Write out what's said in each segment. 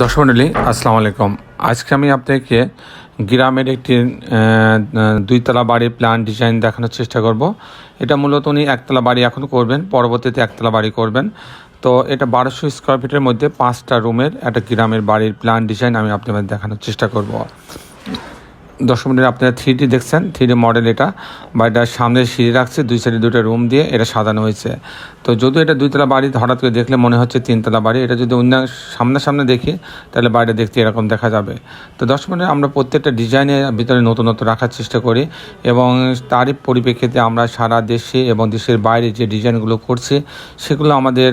দর্শক মন্ডলী, আসসালামু আলাইকুম। আজকে আমি আপনাকে গ্রামের একটি দুইতলা বাড়ির প্ল্যান ডিজাইন দেখানোর চেষ্টা করব। এটা মূলত উনি একতলা বাড়ি এখন করবেন, পরবর্তীতে একতলা বাড়ি করবেন। তো এটা বারোশো স্কোয়ার ফিটের মধ্যে পাঁচটা রুমের একটা গ্রামের বাড়ির প্ল্যান ডিজাইন আমি আপনাদের দেখানোর চেষ্টা করব। দশ মিনিট আপনারা থ্রি ডি দেখছেন থ্রি ডি মডেল এটা বাড়িটার সামনে সিঁড়ি রাখছে, দুই সাইডে দুটো রুম দিয়ে এটা সাজানো হয়েছে। তো যদিও এটা দুইতলা বাড়ি, হঠাৎ করে দেখলে মনে হচ্ছে তিনতলা বাড়ি, এটা যদি অন্য সামনে সামনে দেখি, তাহলে বাড়িটা দেখতে এরকম দেখা যাবে। তো দশ মিনিট আমরা প্রত্যেকটা ডিজাইনের ভিতরে নতুনত্ব রাখার চেষ্টা করি, এবং তারই পরিপ্রেক্ষিতে আমরা সারা দেশে এবং দেশের বাইরে যে ডিজাইনগুলো করছি, সেগুলো আমাদের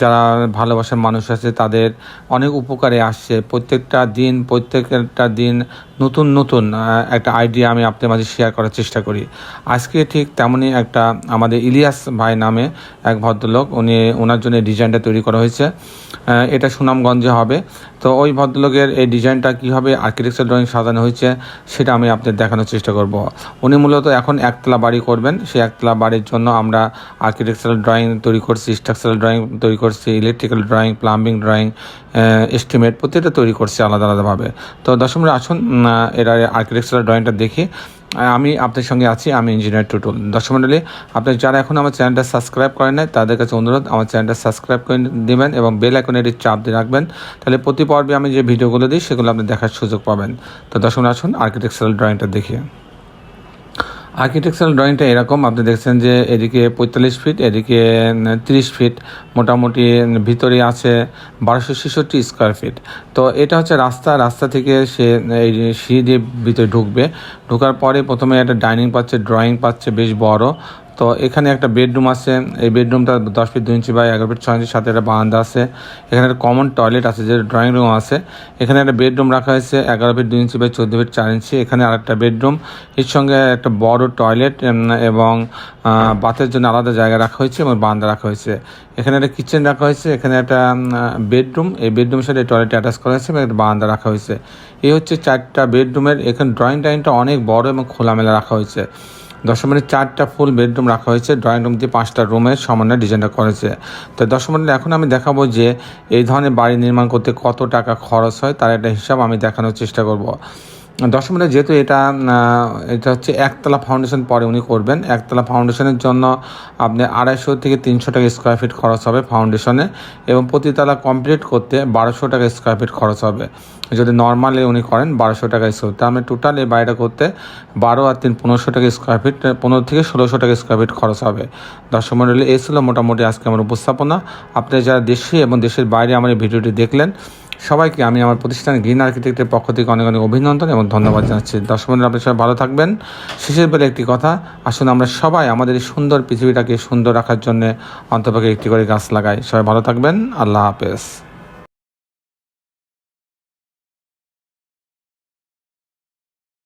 যারা ভালোবাসার মানুষ আছে, তাদের অনেক উপকারে আসছে। প্রত্যেকটা দিন প্রত্যেকটা দিন নতুন নতুন একটা আইডিয়া আমি আপনার মাঝে শেয়ার করার চেষ্টা করি। আজকে ঠিক তেমনই একটা আমাদের ইলিয়াস ভাই নামে এক ভদ্রলোক, উনি ওনার জন্য ডিজাইনটা তৈরি করা হয়েছে। এটা সুনামগঞ্জে হবে। তো ওই ভদ্রলোকের এই ডিজাইনটা কীভাবে আর্কিটেকচার ড্রয়িং সাজানো হয়েছে, সেটা আমি আপনাদের দেখানোর চেষ্টা করব। উনি মূলত এখন একতলা বাড়ি করবেন। সেই একতলা বাড়ির জন্য আমরা আর্কিটেকচারাল ড্রয়িং তৈরি করছি স্ট্রাকচারাল ড্রয়িং তৈরি করছি electrical drawing plumbing drawing estimate প্রত্যেকটা তৈরি করছি আলাদা আলাদাভাবে। তো দশমরে আসুন এর আর্কিটেকচারাল ড্রয়িংটা দেখি। আমি আপনার সঙ্গে আছি, আমি ইঞ্জিনিয়ার টুটুল। দর্শক মণ্ডলী আপনি যারা এখন আমার চ্যানেলটা সাবস্ক্রাইব করেন নাই, তাদের কাছে অনুরোধ, আমার চ্যানেলটা সাবস্ক্রাইব করে দেবেন এবং বেল আইকনের চাপ দিয়ে রাখবেন। তাহলে প্রতি পর্বে আমি যে ভিডিওগুলো দিই, সেগুলো আপনি দেখার সুযোগ পাবেন। তো দর্শক আসুন আর্কিটেকচারাল ড্রয়িংটা দেখি। আর্কিটেকচারাল ড্রয়িংটা এরকম। আপনি দেখছেন যে এদিকে পঁয়তাল্লিশ ফিট এদিকে তিরিশ ফিট মোটামুটি ভিতরে আছে বারোশো ছেষট্টি স্কোয়ার ফিট তো এটা হচ্ছে রাস্তা। রাস্তা থেকে সে, এই সিঁড়ি দিয়ে ভিতরে ঢুকবে। ঢোকার পরে প্রথমে একটা ডাইনিং পাচ্ছে ড্রয়িং পাচ্ছে, বেশ বড়। তো এখানে একটা বেডরুম আছে। এই বেডরুমটা দশ ফিট দুই ইঞ্চি বাই এগারো ফিট ছয় ইঞ্চির সাথে একটা বারান্দা আছে। এখানে একটা কমন টয়লেট আছে যে ড্রয়িং রুম আছে। এখানে একটা বেডরুম রাখা হয়েছে, এগারো ফিট দুই ইঞ্চি বাই চোদ্দ ফিট চার ইঞ্চি। এখানে আরেকটা বেডরুম। এর সঙ্গে একটা বড় টয়লেট এবং বাথের জন্য আলাদা জায়গা রাখা হয়েছে এবং বারান্দা রাখা হয়েছে। এখানে একটা কিচেন রাখা হয়েছে, এখানে একটা বেডরুম। এই বেডরুমের সাথে টয়লেট অ্যাটাচ করা হয়েছে এবং একটা বারান্দা রাখা হয়েছে। এই হচ্ছে চারটা বেডরুমের, এখানে ড্রয়িং টাইমটা অনেক বড় এবং খোলামেলা রাখা হয়েছে। দশমনের চারটা ফুল বেডরুম রাখা হয়েছে। ড্রয়িং রুম দিয়ে পাঁচটা রুমের সমন্বয় ডিজাইনটা করেছে তো দশমনের এখন আমি দেখাবো যে এই ধরনের বাড়ি নির্মাণ করতে কত টাকা খরচ হয়, তার একটা হিসাব আমি দেখানোর চেষ্টা করব। দশমনে যেহেতু এটা এটা হচ্ছে একতলা ফাউন্ডেশন পরে উনি করবেন। একতলা ফাউন্ডেশনের জন্য আপনি আড়াইশো থেকে তিনশো টাকা স্কোয়ার ফিট খরচ হবে ফাউন্ডেশনে এবং প্রতিতলা কমপ্লিট করতে বারোশো টাকা স্কোয়ার ফিট খরচ হবে। যদি নর্মালি উনি করেন বারোশো টাকা স্কোয়ার তার মানে টোটাল এই বাড়িটা করতে বারো আর তিন পনেরোশো টাকা স্কোয়ার ফিট পনেরো থেকে ষোলোশো টাকা স্কোয়ার ফিট খরচ হবে। দর্শক মন্ডলী এই ছিল মোটামুটি আজকে আমার উপস্থাপনা। আপনি যারা দেশে এবং দেশের বাইরে আমার এই ভিডিওটি দেখলেন সবাইকে আমি আমার প্রতিষ্ঠান গ্রিন আর্কিটেক্টের পক্ষ থেকে অনেক অনেক অভিনন্দন এবং ধন্যবাদ জানাচ্ছি। দর্শক বন্ধুরা আপনি সবাই ভালো থাকবেন। শেষের বেলা একটি কথা, আসুন আমরা সবাই আমাদের এই সুন্দর পৃথিবীটাকে সুন্দর রাখার জন্য অন্তপক্ষে একটি করে গাছ লাগাই। সবাই ভালো থাকবেন। আল্লাহ হাফেজ।